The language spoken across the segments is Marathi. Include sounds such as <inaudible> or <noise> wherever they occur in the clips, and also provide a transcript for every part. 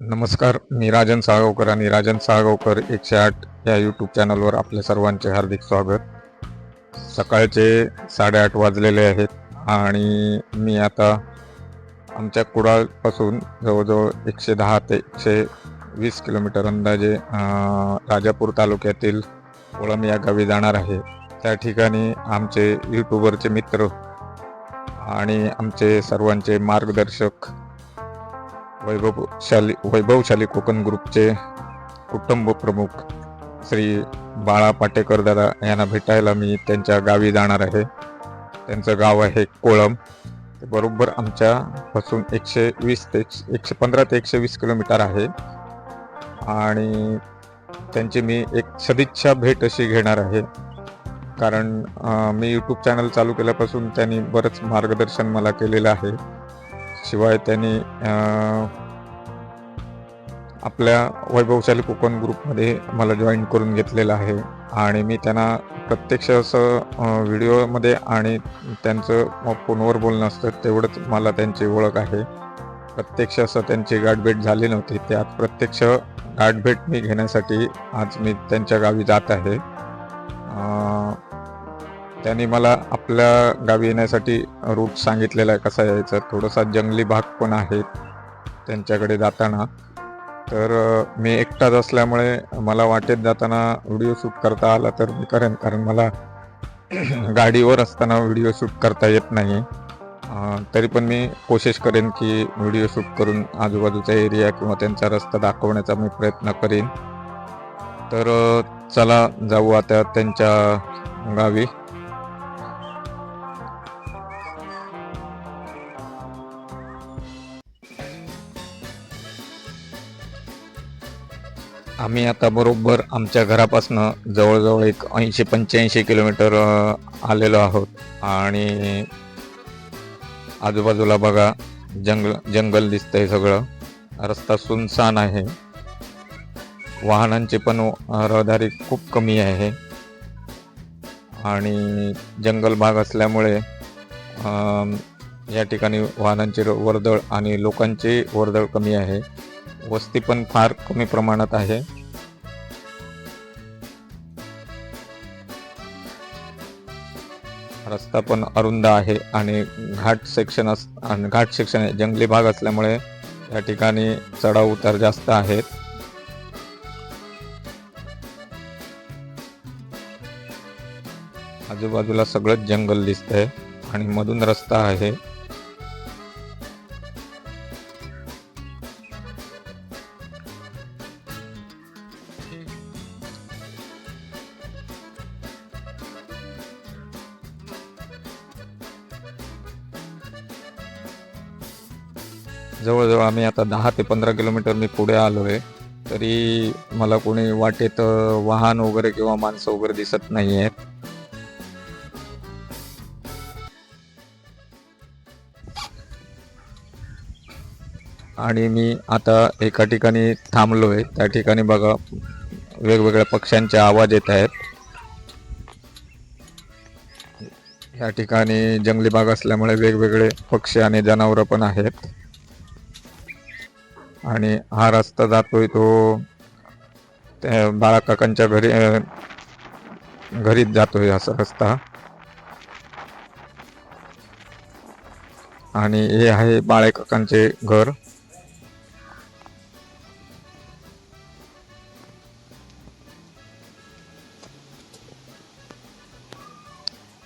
नमस्कार मी राजन साळगावकर आणि राजन साळगावकर एकशे आठ या यूट्यूब चॅनलवर आपल्या सर्वांचे हार्दिक स्वागत. सकाळचे साडेआठ वाजलेले आहेत आणि मी आता आमच्या कुडाळपासून जवळजवळ एकशे दहा ते एकशे वीस किलोमीटर अंदाजे राजापूर तालुक्यातील कोळम या गावी जाणार आहे. त्या ठिकाणी आमचे यूट्यूबरचे मित्र आणि आमचे सर्वांचे मार्गदर्शक वैभवशाली वैभवशाली कोकण ग्रुपचे कुटुंब प्रमुख श्री बाळा पाटेकर दादा यांना भेटायला मी त्यांच्या गावी जाणार आहे. त्यांचं गाव आहे कोळम. ते बरोबर आमच्यापासून एकशे वीस ते एकशे पंधरा ते एकशे वीस किलोमीटर आहे. आणि त्यांची मी एक सदिच्छा भेट अशी घेणार आहे. कारण मी यूट्यूब चॅनल चालू केल्यापासून त्यांनी बरंच मार्गदर्शन मला केलेलं आहे. शिवाय त्यांनी आपल्या वैभवशाली कोकण ग्रुपमध्ये मला जॉईन करून घेतलेलं आहे. आणि मी त्यांना प्रत्यक्ष असं व्हिडिओमध्ये आणि त्यांचं फोनवर बोलणं असतं तेवढंच मला त्यांची ओळख आहे. प्रत्यक्ष असं त्यांची गाठभेट झाली नव्हती. त्यात प्रत्यक्ष गाठभेट मी घेण्यासाठी आज मी त्यांच्या गावी जात आहे. त्यांनी मला आपल्या गावी येण्यासाठी रूट सांगितलेला आहे कसा यायचा. थोडासा जंगली भाग पण आहे त्यांच्याकडे जाताना. तर मी एकटाच असल्यामुळे मला वाटेत जाताना व्हिडिओ शूट करता आला तर मी करेन कारण मला <clears throat> गाडीवर असताना व्हिडिओ शूट करता येत नाही तरी पण मी कोशिश करेन की व्हिडिओ शूट करून आजूबाजूचा एरिया किंवा त्यांचा रस्ता दाखवण्याचा मी प्रयत्न करीन. तर चला जाऊ आता त्यांच्या गावी. आम्ही आता बरोबर आमच्या घरापासनं जवळजवळ एक ऐंशी पंच्याऐंशी किलोमीटर आलेलो आहोत. आणि आजूबाजूला बघा जंगल जंगल दिसतंय सगळं. रस्ता सुनसान आहे. वाहनांची पण रहदारी खूप कमी आहे. आणि जंगल भाग असल्यामुळे या ठिकाणी वाहनांची र- वर्दळ आणि लोकांची वर्दळ कमी आहे. वस्ती पण फार कमी प्रमाणात आहे. रस्ता पण अरुंद आहे आणि घाट सेक्शन अस आणि घाट सेक्शन आहे. जंगली भाग असल्यामुळे या ठिकाणी चढाव उतार जास्त आहेत. आजूबाजूला सगळंच जंगल दिसतंय आणि मधून रस्ता आहे. जवळजवळ आम्ही आता दहा ते पंधरा किलोमीटर मी पुढे आलो आहे तरी मला कोणी वाटेत वाहन वगैरे किंवा माणसं वगैरे दिसत नाही आहेत आणि मी आता एका ठिकाणी थांबलो आहे त्या ठिकाणी बघा वेगवेगळ्या पक्ष्यांचे आवाज येत आहेत. या ठिकाणी जंगली भाग असल्यामुळे वेगवेगळे पक्षी आणि जनावरं पण आहेत. आणि हा रस्ता जातोय तो त्या बाळाकाकांच्या घरी घरीच जातोय असा रस्ता. आणि हे आहे बाळेकाकांचे घर.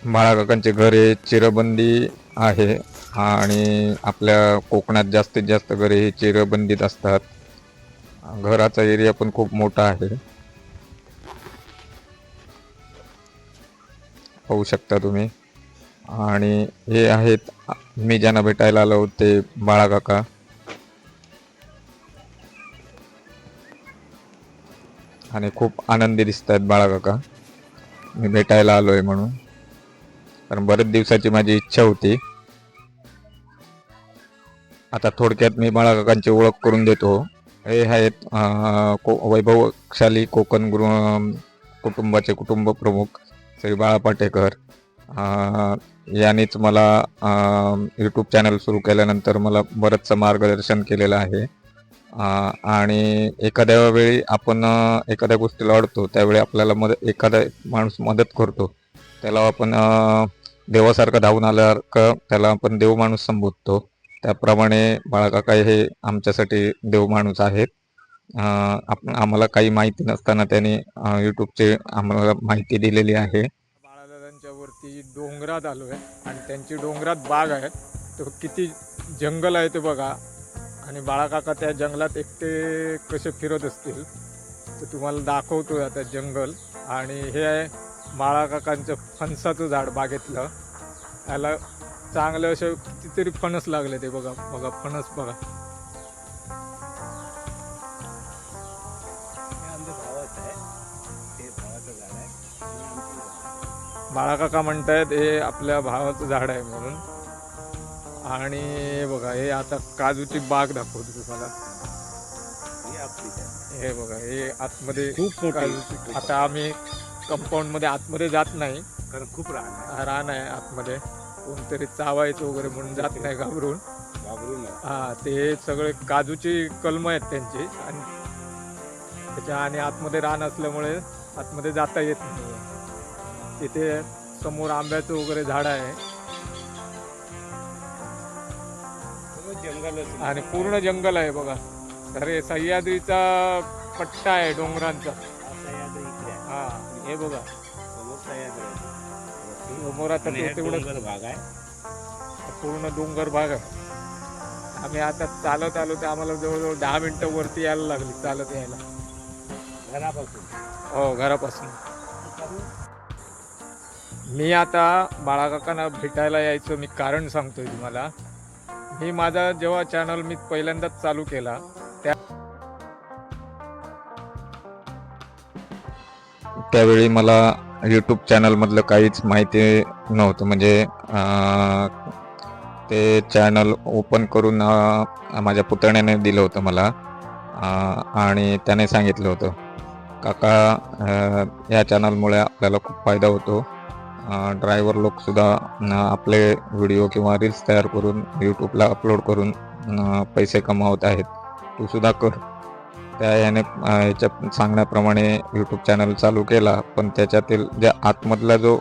बाळाकाकांचे घर हे चिरबंदी आहे. आणि आपल्या कोकणात जास्तीत जास्त घरे हे चिरबंदीत असतात. घराचा एरिया पण खूप मोठा आहे. पाहू शकता तुम्ही. आणि हे आहेत मी ज्यांना भेटायला आलो ते बाळाकाका. आणि खूप आनंदी दिसत आहेत बाळाकाका. मी भेटायला आलो आहे म्हणून. कारण बरेच दिवसाची माझी इच्छा होती. आता थोडक्यात मी बाळाकाकांची ओळख करून देतो. हे आहेत को वैभवशाली कोकण गृह कुटुंबाचे कुटुंब प्रमुख श्री बाळा पाटेकर. यानेच यांनीच मला यूट्यूब चॅनल सुरू केल्यानंतर मला बरंचसं मार्गदर्शन केलेलं आहे. आणि एखाद्या वेळी आपण एखाद्या गोष्टीला अडतो त्यावेळी आपल्याला मद एखादा माणूस मदत करतो. त्याला आपण देवासारखं धावून आल्यासारखं त्याला आपण देव माणूस संबोधतो. त्याप्रमाणे बाळाकाका हे आमच्यासाठी देव माणूस आहेत. आपण आप आम्हाला काही माहिती नसताना त्यांनी यूट्यूबचे आम्हाला माहिती दिलेली आहे. बाळादादांच्या वरती डोंगरात आलो आहे आणि त्यांची डोंगरात बाग आहे तो किती जंगल आहे ते बघा. आणि बाळाकाका त्या जंगलात एकटे कसे फिरत असतील तर तुम्हाला दाखवतो आता जंगल. आणि हे आहे बाळाकाकांचं फणसाचं झाड बागेतलं. त्याला चांगलं असे कितीतरी फणस लागले ते बघा बघा फणस बघा. बाळाकाका म्हणतायत हे आपल्या भावाचं झाड आहे म्हणून. आणि बघा हे आता काजूची बाग दाखवतो तुम्हाला. ही बघा हे आतमध्ये खूप काजूची आता आम्ही कंपाऊंडमध्ये आतमध्ये जात नाही. कारण खूप रान आहे. रान आहे आतमध्ये. कोणतरी चावायचं वगैरे म्हणून जात नाही घाबरून. घाबरून. हा ते सगळे काजूची कलम आहेत त्यांची. आणि त्याच्या आणि आतमध्ये रान असल्यामुळे आतमध्ये जाता येत नाही. तिथे समोर आंब्याचं वगैरे झाड आहे. आणि पूर्ण जंगल आहे बघा. अरे सह्याद्रीचा पट्टा आहे डोंगरांचा. हा हा हे बघा. समोर सह्याद्री आहे. समोर आता आणि तो तेवढं डोंगर भाग आहे. पूर्ण डोंगर भाग आहे. आम्ही आता चालत आलो तर आम्हाला जवळजवळ दहा मिनिटं वरती यायला लागली चालत यायला. घरापासून. हो घरापासून. मी आता बाळाकाकांना भेटायला यायचं मी कारण सांगतोय तुम्हाला. मी माझा जेव्हा चॅनल मी पहिल्यांदाच चालू केला त्या त्यावेळी मला यूट्यूब चॅनलमधलं काहीच माहिती नव्हतं. म्हणजे ते चॅनल ओपन करून माझ्या पुतण्याने दिलं होतं मला. आणि त्याने सांगितलं होतं काका या चॅनलमुळे आपल्याला खूप फायदा होतो. ड्रायव्हर लोकसुद्धा आपले व्हिडिओ किंवा रील्स तयार करून यूट्यूबला अपलोड करून पैसे कमावत आहेत. तू सुद्धा कर. त्या याने याच्या सांगण्याप्रमाणे यूट्यूब चॅनल चालू केला. पण त्याच्यातील ज्या आतमधला जो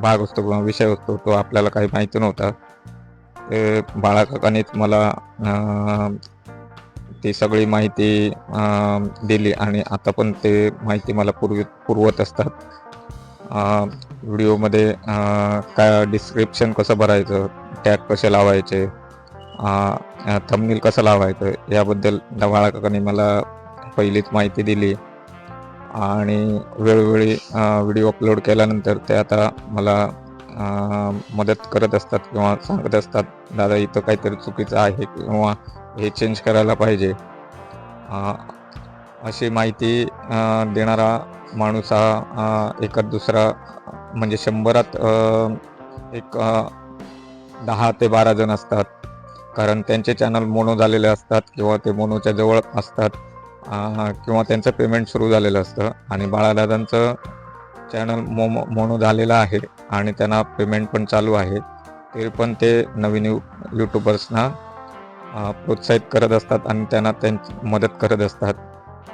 भाग असतो किंवा विषय असतो तो आपल्याला काही माहिती नव्हता. ते बाळाकाकानेच मला ती सगळी माहिती दिली आणि आता पण ते माहिती मला पूर्वी पुरवत असतात. व्हिडिओमध्ये काय डिस्क्रिप्शन कसं भरायचं टॅग कसे लावायचे थंबनील कसं लावायचं याबद्दल डवाळा काकांनी मला पहिलीच माहिती दिली. आणि वेळोवेळी व्हिडिओ अपलोड केल्यानंतर ते आता मला मदत करत असतात किंवा सांगत असतात दादा इथं काहीतरी चुकीचं आहे किंवा हे चेंज करायला पाहिजे. अशी माहिती देणारा माणूस हा अं, दुसरा म्हणजे शंभरात एक दहा ते बारा जण असतात. कारण त्यांचे चॅनल मोनो झालेले असतात किंवा ते मोनोच्या जवळ असतात. किंवा त्यांचं पेमेंट सुरू झालेलं असतं. आणि बाळादादांचं चॅनल मोमो मोनो झालेलं आहे आणि त्यांना पेमेंट पण चालू आहे. तरी पण ते नवीन यू यूट्यूबर्सना प्रोत्साहित करत असतात आणि त्यांना त्यांची मदत करत असतात.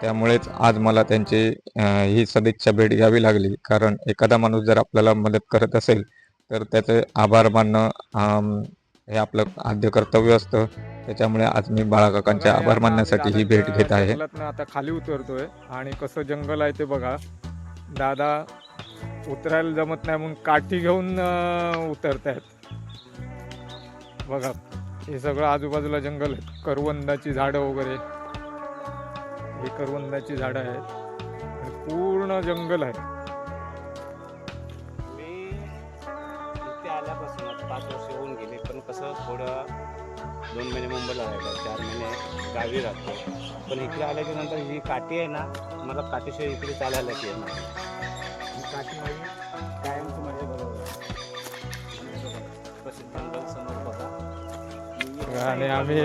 त्यामुळेच आज मला त्यांची ही सदिच्छा भेट घ्यावी लागली. कारण एखादा माणूस जर आपल्याला मदत करत असेल तर त्याचे आभार मानणं हे आपलं आद्य कर्तव्य असतं. त्याच्यामुळे आज मी बाळाकाकांचे बघा, आभार मानण्यासाठी ही भेट घेत आहे. आता खाली उतरतोय आणि कसं जंगल आहे ते बघा. दादा उतरायला जमत नाही म्हणून काठी घेऊन उतरतायत. बघा हे सगळं आजूबाजूला जंगल आहे करवंदाची झाडं वगैरे. ही करवंदाची झाडं आहेत. पूर्ण जंगल आहे. थोडं दोन महिने मुंबईला राहिलो चार महिने गावी राहतो. पण इकडे आल्याच्यानंतर ही काठी आहे ना मला काठीशिवाय इकडे चालायलाच येत नाही. ही काठी माझी कायमची माझ्या बरोबर आहे. आणि बघा, कसं जंगल समोर बघा. मी आणि आम्ही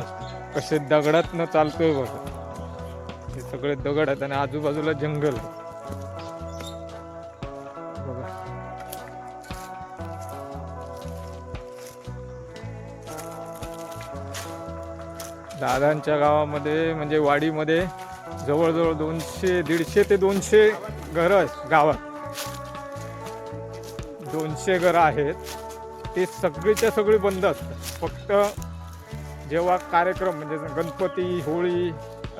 कसे दगडातनं चालतोय बघा. हे सगळे दगड आहेत आणि आजूबाजूला जंगल दादांच्या गावामध्ये म्हणजे वाडीमध्ये जवळजवळ दोनशे दीडशे ते दोनशे घरं आहेत गावात. दोनशे घरं आहेत. ते सगळीच्या सगळी बंद असतात. फक्त जेव्हा कार्यक्रम म्हणजे गणपती होळी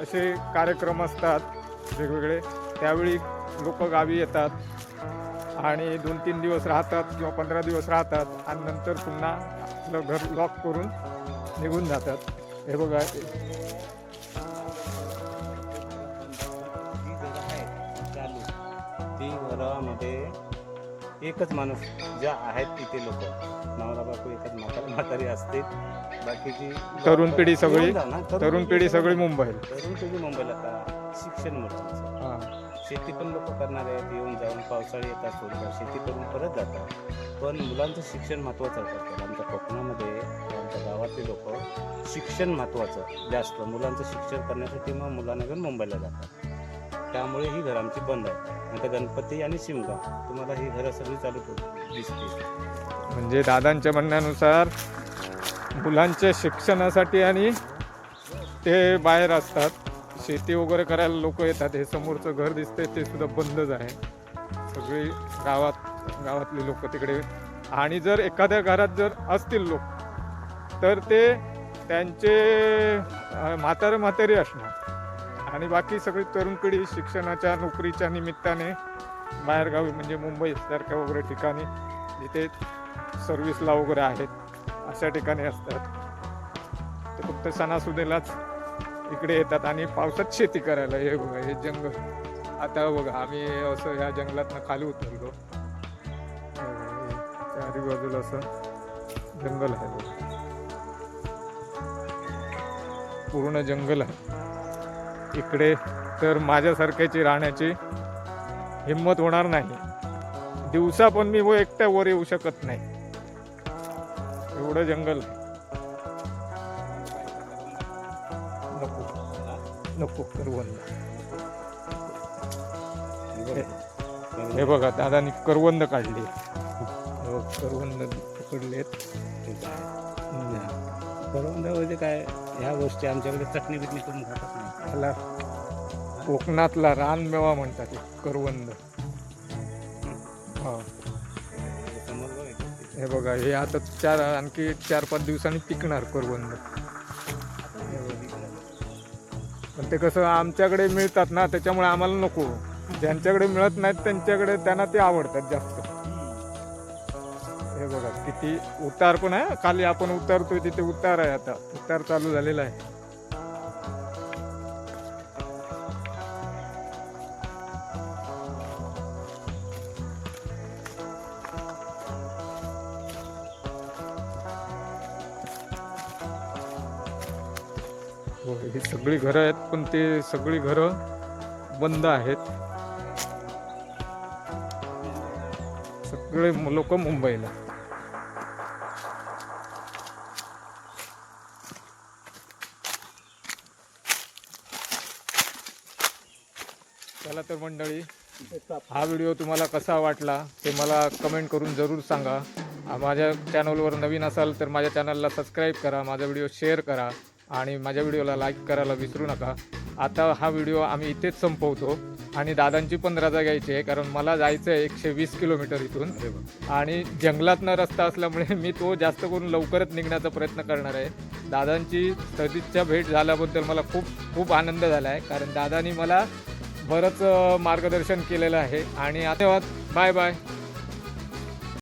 असे कार्यक्रम असतात वेगवेगळे त्यावेळी लोक गावी येतात आणि दोन तीन दिवस राहतात किंवा पंधरा दिवस राहतात आणि नंतर पुन्हा आपलं घर लॉक करून निघून जातात. हे बघा. चालू ती घरामध्ये एकच माणूस ज्या आहेत तिथे लोक. नवरा बायको एकच म्हातारी म्हातारी असते. बाकीची तरुण पिढी सगळी- तरुण पिढी सगळी मुंबईला. तरुण पिढी मुंबईला शिक्षण हां. शेती पण लोक करणार आहेत येऊन जाऊन पावसाळी येतात सोडतात शेती करून परत जातात. पण मुलांचं शिक्षण महत्त्वाचं असतं आमच्या कोकणामध्ये आमच्या गावातले लोक शिक्षण महत्त्वाचं जास्त. मुलांचं शिक्षण करण्यासाठी मग मुलांना घेऊन मुंबईला जातात. त्यामुळे ही घर आमची बंद आहे. आता गणपती आणि शिमगा तुम्हाला ही घरं सगळी चालू दिसते म्हणजे दादांच्या म्हणण्यानुसार मुलांच्या शिक्षणासाठी आणि ते बाहेर असतात. शेती वगैरे करायला लोक येतात हे समोरचं घर दिसतंय ते सुद्धा बंदच आहे. सगळी गावात गावातले लोक तिकडे. आणि जर एखाद्या घरात जर असतील लोक तर ते त्यांचे म्हातारे म्हातारी असणार. आणि बाकी सगळी तरुण पिढी शिक्षणाच्या नोकरीच्या निमित्ताने बाहेरगावी म्हणजे मुंबईसारख्या वगैरे ठिकाणी जिथे सर्व्हिसला वगैरे आहेत अशा ठिकाणी असतात. ते फक्त सणासुदेलाच इकडे येतात आणि पावसात शेती करायला. हे बघा हे जंगल. आता बघा आम्ही असं ह्या जंगलातनं खाली उतरलो. चारी बाजूला असं जंगल आहे बघा. पूर्ण जंगल आहे. इकडे तर माझ्यासारख्याची राहण्याची हिंमत होणार नाही. दिवसा पण मी व एकट्या वर येऊ शकत नाही. एवढं जंगल आहे. नको करवंद हे बघा. दादानी करवंद काढली. हे करवंद पकडलेत. बरोबर म्हणजे काय? ह्या गोष्टी आमच्याकडे चटणी बिटणी करून खातच नाही. त्याला कोकणातला रानमेवा म्हणतात करवंद हा. हे बघा हे आता चार आणखी चार पाच दिवसांनी पिकणार करवंद ते कसं आमच्याकडे मिळतात ना त्याच्यामुळे आम्हाला नको. ज्यांच्याकडे मिळत नाहीत त्यांच्याकडे त्यांना ते आवडतात जास्त. हे बघा किती उतार पण आहे खाली आपण उतारतोय तिथे उतार आहे आता. उतार चालू झालेला आहे. सगळी घरं आहेत पण ते सगळी घरं बंद आहेत. सगळे लोक मुंबईला. चला तर मंडळी हा व्हिडिओ तुम्हाला कसा वाटला ते मला कमेंट करून जरूर सांगा. माझ्या चॅनलवर नवीन असाल तर माझ्या चॅनलला सबस्क्राईब करा माझा व्हिडिओ शेअर करा. आणि माझ्या व्हिडिओला लाईक करायला विसरू नका. आता हा व्हिडिओ आम्ही इथेच संपवतो आणि दादांची पण रजा घ्यायची आहे कारण मला जायचं आहे एकशे वीस किलोमीटर इथून. आणि जंगलातनं रस्ता असल्यामुळे मी तो जास्त करून लवकरच निघण्याचा प्रयत्न करणार आहे. दादांची सदिच्छा भेट झाल्याबद्दल मला खूप खूप आनंद झाला आहे कारण दादानी मला बरंच मार्गदर्शन केलेलं आहे. आणि आता बाय बाय.